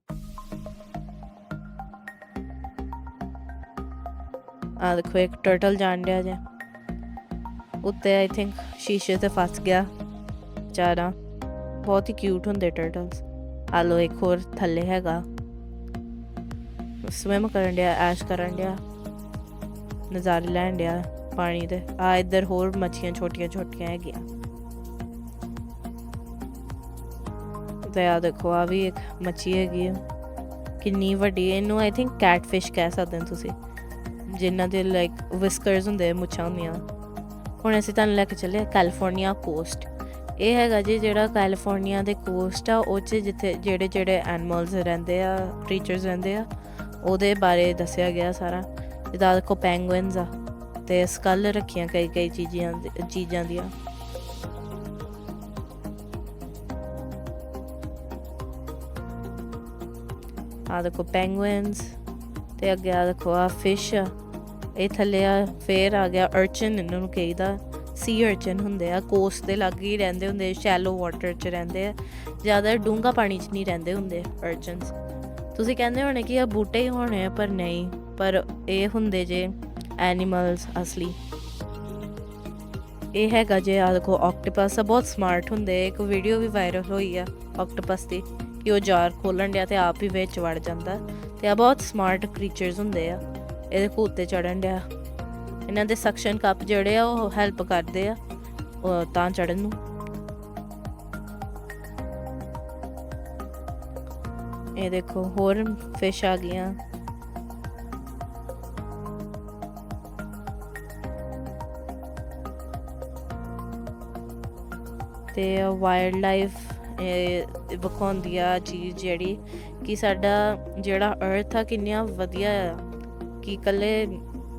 ਆ ਦੇਖੋ, ਇੱਕ ਟਰਟਲ ਜਾਣ ਡਿਆ ਜੇ ਉੱਤੇ ਆਈ ਥਿੰਕ ਸ਼ੀਸ਼ੇ ਤੇ ਫਸ ਗਿਆ ਚਾਰਾ। ਬਹੁਤ ਹੀ ਕਿਊਟ ਹੁੰਦੇ ਟਰਟਲਸ ਆ ਲੋ ਇੱਕ ਹੋਰ ਥੱਲੇ ਹੈਗਾ। ਸਵਿਮ ਕਰਨ ਡਿਆ, ਐਸ਼ ਕਰਨ ਡਿਆ। ਨਜ਼ਾਰੇ ਲੈਣ ਡਿਆ ਪਾਣੀ ਦੇ। ਆ ਇੱਧਰ ਹੋਰ ਮੱਛੀਆਂ ਛੋਟੀਆਂ ਛੋਟੀਆਂ ਹੈਗੀਆਂ। ਤੇ ਆ ਦੇਖੋ ਆ ਵੀ ਇੱਕ ਮੱਛੀ ਹੈਗੀ ਆ। ਕਿੰਨੀ ਵੱਡੀ, ਇਹਨੂੰ ਆਈ ਥਿੰਕ ਕੈਟਫਿਸ਼ ਕਹਿ ਸਕਦੇ ਹੋ ਤੁਸੀਂ। ਜਿਨ੍ਹਾਂ ਦੇ ਲਾਈਕ ਵਿਸਕਰਸ ਹੁੰਦੇ ਆ, ਮੁੱਛਾਂ ਹੁੰਦੀਆਂ। ਹੁਣ ਅਸੀਂ ਤੁਹਾਨੂੰ ਲੈ ਕੇ ਚੱਲੇ ਕੈਲੀਫੋਰਨੀਆ ਕੋਸਟ ਇਹ ਹੈਗਾ ਜੀ ਜਿਹੜਾ ਕੈਲੀਫੋਰਨੀਆ ਦੇ ਕੋਸਟ ਆ ਉਹ 'ਚ ਜਿੱਥੇ ਜਿਹੜੇ ਜਿਹੜੇ ਐਨੀਮਲਸ ਰਹਿੰਦੇ ਆ ਕ੍ਰੀਚਰਸ ਰਹਿੰਦੇ ਆ ਉਹਦੇ ਬਾਰੇ ਦੱਸਿਆ ਗਿਆ ਸਾਰਾ। ਜਿੱਦਾਂ ਦੇਖੋ ਪੈਂਗੁਇਨਸ ਆ ਤੇ ਸਕਲ ਰੱਖੀਆਂ ਕਈ ਕਈ ਚੀਜ਼ਾਂ ਚੀਜ਼ਾਂ ਦੀਆਂ। ਆ ਦੇਖੋ ਪੈਂਗੁਇਨਸ ਤੇ ਅੱਗੇ ਆ ਦੇਖੋ ਆ। ਫਿਸ਼ ਇਹ ਥੱਲੇ ਆ, ਫੇਰ ਆ ਗਿਆ ਅਰਚਨ ਇਹਨਾਂ ਨੂੰ ਕਹੀਦਾ ਸੀ ਅਰਚਨ ਹੁੰਦੇ ਆ। ਕੋਸਟ ਦੇ ਲਾਗੇ ਹੀ ਰਹਿੰਦੇ ਹੁੰਦੇ ਸ਼ੈਲੋ ਵਾਟਰ 'ਚ ਰਹਿੰਦੇ ਆ। ਜ਼ਿਆਦਾ ਡੂੰਘਾ ਪਾਣੀ 'ਚ ਨਹੀਂ ਰਹਿੰਦੇ ਹੁੰਦੇ ਅਰਚਨਸ ਤੁਸੀਂ ਕਹਿੰਦੇ ਹੋਣੇ ਕਿ ਇਹ ਬੂਟੇ ਹੀ ਹੋਣੇ ਆ, ਪਰ ਨਹੀਂ। ਪਰ ਇਹ ਹੁੰਦੇ ਜੇ ਐਨੀਮਲਸ ਅਸਲੀ। ਇਹ ਹੈਗਾ ਜੇ ਆ ਦੇਖੋ ਆਕਟੋਪਸ ਆ, ਬਹੁਤ ਸਮਾਰਟ ਹੁੰਦੇ ਇੱਕ ਵੀਡੀਓ ਵੀ ਵਾਇਰਲ ਹੋਈ ਆ ਆਕਟੋਪਸ ਦੀ, ਕਿ ਉਹ ਜਾਰ ਖੋਲਣ ਡਿਆ ਤੇ ਆਪ ਹੀ ਵਿੱਚ ਵੜ ਜਾਂਦਾ। ਤੇ ਆ ਬਹੁਤ ਸਮਾਰਟ ਕ੍ਰੀਚਰਸ ਹੁੰਦੇ ਆ। ਇਹਦੇ ਕੋਲ ਉੱਤੇ ਚੜਨ ਡਿਆ। ਇਹਨਾਂ ਦੇ ਸਕਸ਼ਨ ਕੱਪ ਜਿਹੜੇ ਆ, ਉਹ ਹੈਲਪ ਕਰਦੇ ਆ ਤਾਂ ਚੜਨ ਨੂੰ। ਇਹ ਦੇਖੋ, ਹੋਰ ਫਿਸ਼ ਆ ਗਈਆਂ। ਤੇ ਵਾਈਲਡ ਲਾਈਫ ਵਿਖਾਉਂਦੀ ਆ ਚੀਜ਼ ਜਿਹੜੀ ਕਿ ਸਾਡਾ ਜਿਹੜਾ ਅਰਥ ਆ ਕਿੰਨਾ ਵਧੀਆ ਆ। ਕਿ ਇਕੱਲੇ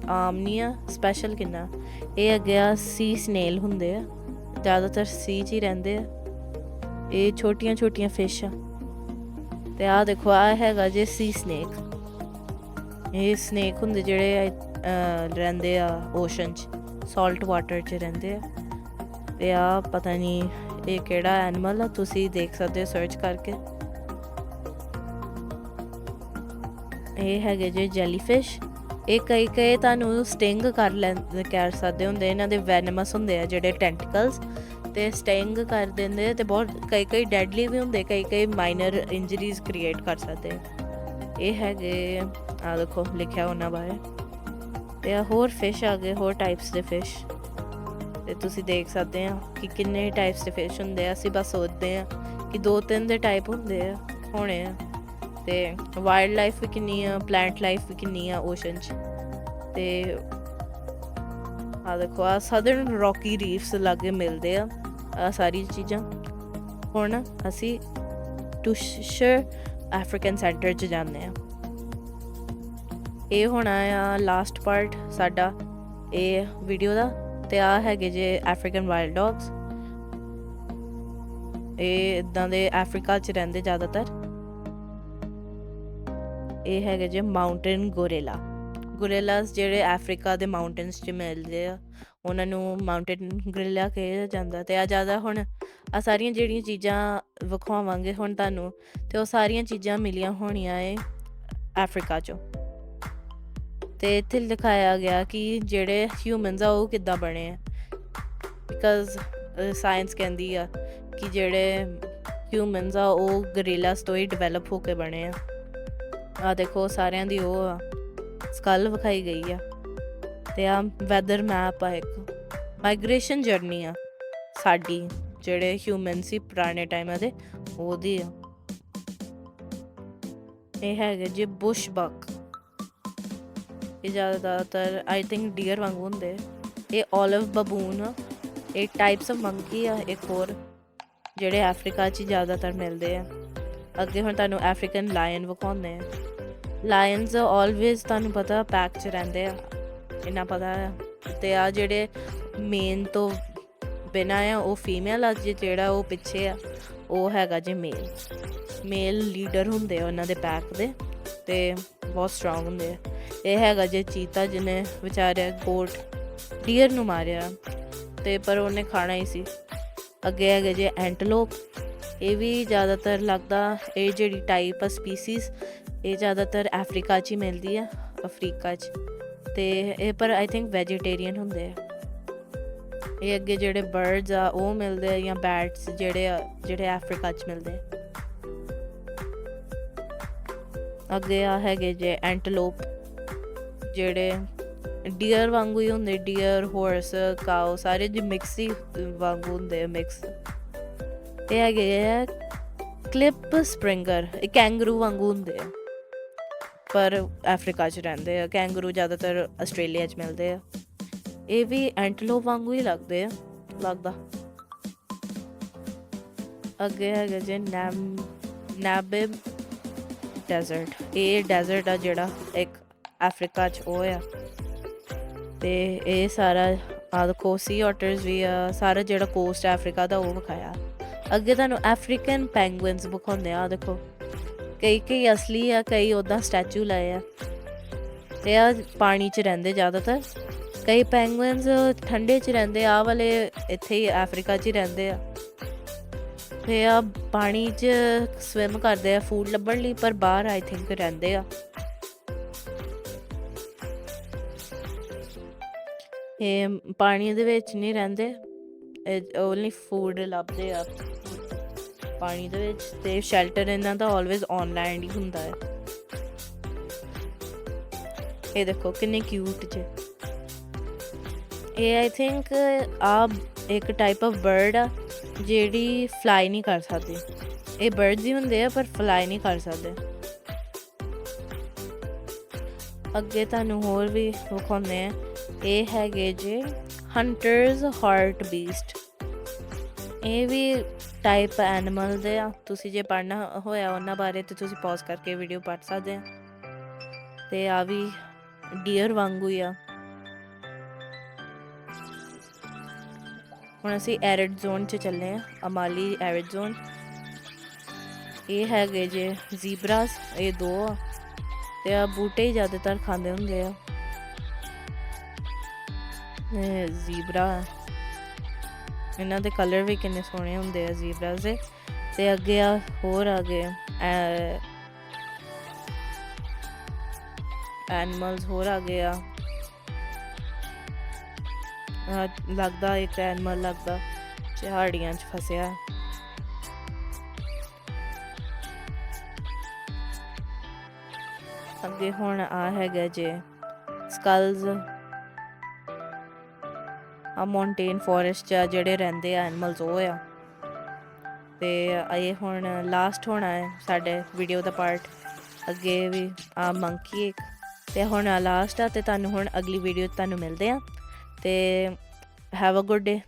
ਆਮ ਨਹੀਂ ਆ ਸਪੈਸ਼ਲ ਕਿੰਨਾ? ਇਹ ਅੱਗੇ ਆ ਸੀ ਸਨੇਲ ਹੁੰਦੇ ਆ, ਜ਼ਿਆਦਾਤਰ ਸੀ 'ਚ ਹੀ ਰਹਿੰਦੇ ਆ। ਇਹ ਛੋਟੀਆਂ ਛੋਟੀਆਂ ਫਿਸ਼ ਆ। ਤੇ ਆ ਦੇਖੋ ਆ ਹੈਗਾ ਜੇ ਸੀ ਸਨੇਕ ਇਹ ਸਨੇਕ ਹੁੰਦੇ ਜਿਹੜੇ ਰਹਿੰਦੇ ਆ ਓਸ਼ਨ 'ਚ ਸਾਲਟ ਵਾਟਰ 'ਚ ਰਹਿੰਦੇ ਆ। ਤੇ ਆ ਪਤਾ ਨਹੀਂ ਇਹ ਕਿਹੜਾ ਐਨੀਮਲ ਆ, ਤੁਸੀਂ ਦੇਖ ਸਕਦੇ ਹੋ ਸਰਚ ਕਰਕੇ। ਇਹ ਹੈਗੇ ਜੇ ਜੈਲੀਫਿਸ਼ ਇਹ ਕਈ ਕਈ ਤੁਹਾਨੂੰ ਸਟਿੰਗ ਕਰ ਲੈਂਦੇ ਕਰ ਸਕਦੇ ਹੁੰਦੇ, ਇਹਨਾਂ ਦੇ ਵੈਨਮਸ ਹੁੰਦੇ ਆ, ਜਿਹੜੇ ਟੈਂਟੀਕਲਸ ਤੇ ਸਟਿੰਗ ਕਰ ਦਿੰਦੇ ਤੇ ਬਹੁਤ, ਕਈ ਕਈ ਡੈਡਲੀ ਵੀ ਹੁੰਦੇ, ਕਈ ਕਈ ਮਾਈਨਰ ਇੰਜਰੀਜ਼ ਕ੍ਰੀਏਟ ਕਰ ਸਕਦੇ ਇਹ ਹੈਗੇ ਆ ਦੇਖੋ, ਲਿਖਿਆ ਉਹਨਾਂ ਬਾਰੇ। ਤੇ ਹੋਰ ਫਿਸ਼ ਆ ਗਏ, ਹੋਰ ਟਾਈਪਸ ਦੇ ਫਿਸ਼ ਤੇ ਤੁਸੀਂ ਦੇਖ ਸਕਦੇ ਆ ਕਿ ਕਿੰਨੇ ਟਾਈਪਸ ਦੇ ਫਿਸ਼ ਹੁੰਦੇ ਆ, ਅਸੀਂ ਬਸ ਸੋਚਦੇ ਆ ਕਿ ਦੋ ਤਿੰਨ ਦੇ ਟਾਈਪ ਹੁੰਦੇ ਆ, ਹੋਣੇ ਆ। ਤੇ ਵਾਈਲਡ ਲਾਈਫ ਵੀ ਕਿੰਨੀ ਆ ਪਲਾਂਟ ਲਾਈਫ ਵੀ ਕਿੰਨੀ ਆ ਓਸ਼ਨ 'ਚ। ਤੇ ਆ ਦੇਖੋ ਆ ਸਦਰਨ ਰੌਕੀ ਰੀਫਸ ਲਾਗੇ ਮਿਲਦੇ ਆ ਆ ਸਾਰੀ ਚੀਜ਼ਾਂ। ਹੁਣ ਅਸੀਂ ਟੁਸ਼ਰ ਅਫਰੀਕਨ ਸੈਂਟਰ 'ਚ ਜਾਂਦੇ ਆ। ਇਹ ਹੋਣਾ ਆ ਲਾਸਟ ਪਾਰਟ ਸਾਡਾ, ਇਹ ਵੀਡੀਓ ਦਾ। ਤੇ ਆ ਹੈਗੇ ਜੇ ਅਫਰੀਕਨ ਵਾਈਲਡ ਡੌਗਸ ਇਹ ਇਦਾਂ ਦੇ ਅਫਰੀਕਾ 'ਚ ਰਹਿੰਦੇ ਜ਼ਿਆਦਾਤਰ। ਇਹ ਹੈਗੇ ਜੇ ਮਾਊਂਟੇਨ ਗੋਰੇਲਾ ਗੋਰੇਲਾਸ ਜਿਹੜੇ ਅਫਰੀਕਾ ਦੇ ਮਾਊਂਟੇਨਸ 'ਚ ਮਿਲਦੇ ਆ, ਉਹਨਾਂ ਨੂੰ ਮਾਊਂਟੇਨ ਗੋਰੇਲਾ ਕਿਹਾ ਜਾਂਦਾ ਤੇ ਆ ਜ਼ਿਆਦਾ ਹੁਣ ਆ ਸਾਰੀਆਂ ਜਿਹੜੀਆਂ ਚੀਜ਼ਾਂ ਵਿਖਾਵਾਂਗੇ ਹੁਣ ਤੁਹਾਨੂੰ, ਤੇ ਉਹ ਸਾਰੀਆਂ ਚੀਜ਼ਾਂ ਮਿਲੀਆਂ ਹੋਣੀਆਂ ਏ ਅਫਰੀਕਾ 'ਚੋਂ। ਤੇ ਇੱਥੇ ਲਿਖਾਇਆ ਗਿਆ ਕਿ ਜਿਹੜੇ ਹਿਊਮਨਸ ਆ, ਉਹ ਕਿੱਦਾਂ ਬਣੇ ਆ? ਬਿਕਾਜ਼ ਸਾਇੰਸ ਕਹਿੰਦੀ ਆ ਕਿ ਜਿਹੜੇ ਹਿਊਮਨਸ ਆ, ਉਹ ਗਰੀਲਾਸ ਤੋਂ ਹੀ ਡਿਵੈਲਪ ਹੋ ਕੇ ਬਣੇ ਆ। ਆ ਦੇਖੋ, ਸਾਰਿਆਂ ਦੀ ਉਹ ਆ ਸਕਲ ਵਿਖਾਈ ਗਈ ਆ। ਤੇ ਆ ਵੈਦਰ ਮੈਪ ਆ ਇੱਕ। ਮਾਈਗ੍ਰੇਸ਼ਨ ਜਰਨੀ ਆ। ਸਾਡੀ, ਜਿਹੜੇ ਹਿਊਮਨ ਸੀ, ਪੁਰਾਣੇ ਟਾਈਮਾਂ ਦੇ, ਉਹਦੀ ਆ। ਇਹ ਹੈਗੇ ਜੀ, ਬੁਸ਼ ਬਕ। ਇਹ ਜ਼ਿਆਦਾਤਰ ਆਈ ਥਿੰਕ ਡੀਅਰ ਵਾਂਗੂ ਹੁੰਦੇ। ਇਹ 올ਿਵ ਬਬੂਨ ਇਹ ਟਾਈਪਸ ਆਫ ਮੰਕੀ ਆ, ਇੱਕ ਹੋਰ, ਜਿਹੜੇ ਅਫਰੀਕਾ 'ਚ ਹੀ ਜ਼ਿਆਦਾਤਰ ਮਿਲਦੇ ਆ। ਅੱਗੇ ਹੁਣ ਤੁਹਾਨੂੰ ਅਫਰੀਕਨ ਲਾਇਨ ਵਿਖਾਉਂਦੇ ਆ। ਲਾਇਨਸ ਆਲਵੇਜ਼ ਤੁਹਾਨੂੰ ਪਤਾ ਪੈਕ 'ਚ ਰਹਿੰਦੇ ਆ। ਇੰਨਾ ਪਤਾ ਆ। ਤੇ ਆ ਜਿਹੜੇ ਮੇਨ ਤੋਂ ਬਿਨਾ ਆ, ਉਹ ਫੀਮੇਲ ਆ, ਜੇ ਜਿਹੜਾ ਉਹ ਪਿੱਛੇ ਆ, ਉਹ ਹੈਗਾ ਜੇ ਮੇਲ ਮੇਲ ਲੀਡਰ ਹੁੰਦੇ ਆ ਉਹਨਾਂ ਦੇ ਪੈਕ ਦੇ, ਤੇ ਬਹੁਤ ਸਟਰੋਂਗ ਹੁੰਦੇ ਆ। ਇਹ ਹੈਗਾ ਜੇ ਚੀਤਾ ਜਿਹਨੇ ਵਿਚਾਰਿਆ ਗੋਟ ਡੀਅਰ ਨੂੰ ਮਾਰਿਆ ਤੇ ਪਰ ਉਹਨੇ ਖਾਣਾ ਹੀ ਸੀ। ਅੱਗੇ ਹੈਗੇ ਜੇ ਐਂਟਲੋਪ ਇਹ ਵੀ ਜ਼ਿਆਦਾਤਰ ਲੱਗਦਾ ਇਹ ਜਿਹੜੀ ਟਾਈਪ ਆ ਸਪੀਸੀਜ਼ ਇਹ ਜ਼ਿਆਦਾਤਰ ਅਫਰੀਕਾ 'ਚ ਹੀ ਮਿਲਦੀ ਆ ਅਫਰੀਕਾ 'ਚ। ਤੇ ਇਹ ਪਰ ਆਈ ਥਿੰਕ ਵੈਜੀਟੇਰੀਅਨ ਹੁੰਦੇ ਆ। ਇਹ ਅੱਗੇ ਜਿਹੜੇ ਬਰਡਸ ਆ, ਉਹ ਮਿਲਦੇ ਆ ਜਾਂ ਬੈਟਸ ਜਿਹੜੇ ਆ, ਜਿਹੜੇ ਅਫਰੀਕਾ 'ਚ ਮਿਲਦੇ ਆ। ਅੱਗੇ ਆ ਹੈਗੇ ਜੇ ਐਂਟਲੋਪ ਜਿਹੜੇ ਡੀਅਰ ਵਾਂਗੂ ਹੀ ਹੁੰਦੇ ਡੀਅਰ ਹਾਰਸ ਕਾਓ ਸਾਰੇ ਜੀ ਮਿਕਸ ਹੀ ਵਾਂਗੂ ਹੁੰਦੇ ਆ ਮਿਕਸ ਇਹ ਹੈਗੇ ਆ ਕਲਿੱਪ ਸਪ੍ਰਿੰਗਰ ਇਹ ਕੈਂਗਰੂ ਵਾਂਗੂ ਹੁੰਦੇ ਆ। ਪਰ ਅਫਰੀਕਾ 'ਚ ਰਹਿੰਦੇ ਆ ਕੈਂਗਰੂ ਜ਼ਿਆਦਾਤਰ ਆਸਟ੍ਰੇਲੀਆ 'ਚ ਮਿਲਦੇ ਆ। ਇਹ ਵੀ ਐਂਟਲੋਪ ਵਾਂਗੂ ਹੀ ਲੱਗਦੇ ਆ, ਲੱਗਦਾ। ਅੱਗੇ ਹੈਗਾ ਜੇ ਨੈਮ, ਨੈਬਿਬ ਡੈਜ਼ਰਟ ਇਹ ਡੈਜ਼ਰਟ ਆ ਜਿਹੜਾ ਇੱਕ ਅਫਰੀਕਾ 'ਚ ਉਹ ਆ। ਤੇ ਇਹ ਸਾਰਾ ਆ ਦੇਖੋ ਸੀ ਆਟਰਸ ਵੀ ਆ। ਸਾਰਾ ਜਿਹੜਾ ਕੋਸਟ ਅਫਰੀਕਾ ਦਾ ਉਹ ਵਿਖਾਇਆ। ਅੱਗੇ ਤੁਹਾਨੂੰ ਅਫਰੀਕਨ ਪੈਂਗੁਇਨਸ ਵਿਖਾਉਂਦੇ ਆ, ਆਹ ਦੇਖੋ। ਕਈ ਕਈ ਅਸਲੀ ਆ, ਕਈ ਉਹਦਾ ਸਟੈਚੂ ਲਾਏ ਆ। ਤੇ ਆ ਪਾਣੀ 'ਚ ਰਹਿੰਦੇ ਜ਼ਿਆਦਾਤਰ। ਕਈ ਪੈਂਗੁਇਨਸ ਠੰਡੇ 'ਚ ਰਹਿੰਦੇ ਆ ਆਹ ਵਾਲੇ ਇੱਥੇ ਹੀ ਅਫਰੀਕਾ 'ਚ ਹੀ ਰਹਿੰਦੇ ਆ। ਤੇ ਆ ਪਾਣੀ 'ਚ ਸਵਿਮ ਕਰਦੇ ਆ ਫੂਡ ਲੱਭਣ ਲਈ, ਪਰ ਬਾਹਰ ਆਈ ਥਿੰਕ ਰਹਿੰਦੇ ਆ। ਇਹ ਪਾਣੀ ਦੇ ਵਿੱਚ ਨਹੀਂ ਰਹਿੰਦੇ। ਇਹ ਓਨਲੀ ਫੂਡ ਲੱਭਦੇ ਆ। ਪਾਣੀ ਦੇ ਵਿੱਚ ਤੇ ਸ਼ੈਲਟਰ ਇਹਨਾਂ ਦਾ ਆਲਵੇਜ਼ ਔਨਲਾਈਨ ਹੀ ਹੁੰਦਾ ਹੈ। ਇਹ ਦੇਖੋ ਕਿੰਨੇ ਕਿਊਟ ਜੇ। ਇਹ ਆਈ ਥਿੰਕ ਆ ਇੱਕ ਟਾਈਪ ਆਫ ਬਰਡ ਆ, ਜਿਹੜੀ ਫਲਾਈ ਨਹੀਂ ਕਰ ਸਕਦੀ। ਇਹ ਬਰਡਸ ਹੀ ਹੁੰਦੇ ਆ, ਪਰ ਫਲਾਈ ਨਹੀਂ ਕਰ ਸਕਦੇ। ਅੱਗੇ ਤੁਹਾਨੂੰ ਹੋਰ ਵੀ ਵਿਖਾਉਂਦੇ ਆ। ਇਹ ਹੈਗੇ ਜੇ ਹੰਟਰਸ ਹਾਰਟ ਬੀਸਟ ਇਹ ਵੀ ਟਾਈਪ ਐਨੀਮਲ ਦੇ ਆ। ਤੁਸੀਂ ਜੇ ਪੜਨਾ ਹੋਇਆ ਉਹਨਾਂ ਬਾਰੇ ਤੇ ਤੁਸੀਂ ਪੌਜ਼ ਕਰਕੇ ਵੀਡੀਓ ਪੜ੍ਹ ਸਕਦੇ ਆ। ਤੇ ਆ ਵੀ ਡੀਅਰ ਵਾਂਗੂ ਹੀ ਆ। ਹੁਣ ਅਸੀਂ ਐਰਿਡ ਜ਼ੋਨ 'ਚ ਚੱਲੇ ਆ, ਅਮਾਲੀ ਐਰਿਡ ਜ਼ੋਨ ਇਹ ਹੈਗੇ ਜੇ ਜ਼ੀਬਰਾਸ ਇਹ ਦੋ ਆ। ਤੇ ਆ ਬੂਟੇ ਹੀ ਜ਼ਿਆਦਾਤਰ ਖਾਂਦੇ ਹੁੰਦੇ ਆ। ਜ਼ੀਬਰਾ। ਇਹਨਾਂ ਦੇ ਕਲਰ ਵੀ ਕਿੰਨੇ ਸੋਹਣੇ ਹੁੰਦੇ ਆ ਜ਼ੀਬਰਾਸ ਦੇ। ਤੇ ਅੱਗੇ ਆ, ਹੋਰ ਆ ਗਏ ਐਨੀਮਲਸ ਹੋਰ ਆ ਗਏ ਆ। ਲੱਗਦਾ ਇੱਕ ਐਨੀਮਲ ਲੱਗਦਾ, ਝਾੜੀਆਂ 'ਚ ਫਸਿਆ। ਅੱਗੇ ਹੁਣ ਆ ਹੈਗਾ ਜੇ ਸਕਲਸ ਆ ਮੌਂਟੇਨ ਫੋਰੈਸਟ ਚ ਆ ਜਿਹੜੇ ਰਹਿੰਦੇ ਆ ਐਨੀਮਲਸ ਉਹ ਆ। ਤੇ ਇਹ ਹੁਣ ਲਾਸਟ ਹੋਣਾ ਹੈ ਸਾਡੇ ਵੀਡੀਓ ਦਾ ਪਾਰਟ ਅੱਗੇ ਵੀ ਆ ਮੰਕੀ ਇੱਕ। ਤੇ ਹੁਣ ਲਾਸਟ ਆ ਤੇ ਤੁਹਾਨੂੰ ਹੁਣ ਅਗਲੀ ਵੀਡੀਓ ਤੁਹਾਨੂੰ ਮਿਲਦੇ ਆ। ਤੇ ਹੈਵ ਅ ਗੁੱਡ ਡੇ